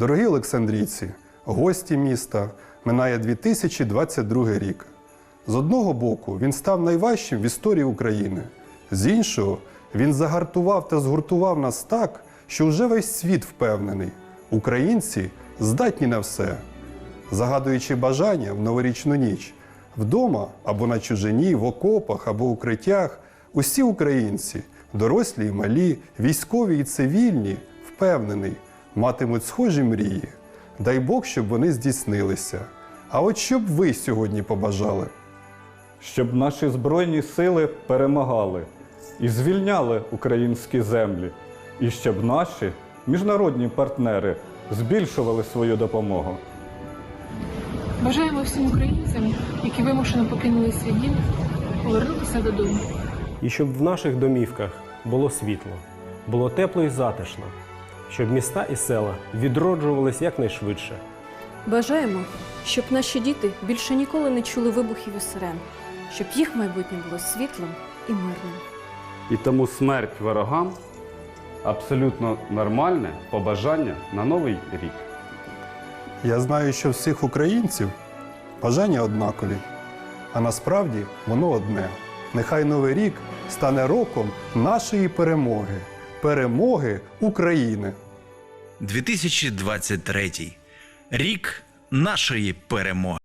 Дорогі Олександрійці, гості міста, минає 2022 рік. З одного боку, він став найважчим в історії України. З іншого, він загартував та згуртував нас так, що вже весь світ впевнений. Українці здатні на все. Загадуючи бажання в новорічну ніч, вдома або на чужині, в окопах або укриттях, усі українці, дорослі і малі, військові і цивільні, впевнений, матимуть схожі мрії. Дай Бог, щоб вони здійснилися. А от що б ви сьогодні побажали? щоб наші збройні сили перемагали і звільняли українські землі, і щоб наші міжнародні партнери збільшували свою допомогу. Бажаємо всім українцям, які вимушено покинули свій дім, повернутися додому. І щоб в наших домівках було світло, було тепло і затишно, щоб міста і села відроджувались якнайшвидше. Бажаємо, щоб наші діти більше ніколи не чули вибухів і сирен, щоб їх майбутнє було світлим і мирним. І тому смерть ворогам абсолютно нормальне побажання на новий рік. Я знаю, що всіх українців бажання однакові, а насправді воно одне. Нехай Новий рік стане роком нашої перемоги, перемоги України. 2023 рік нашої перемоги.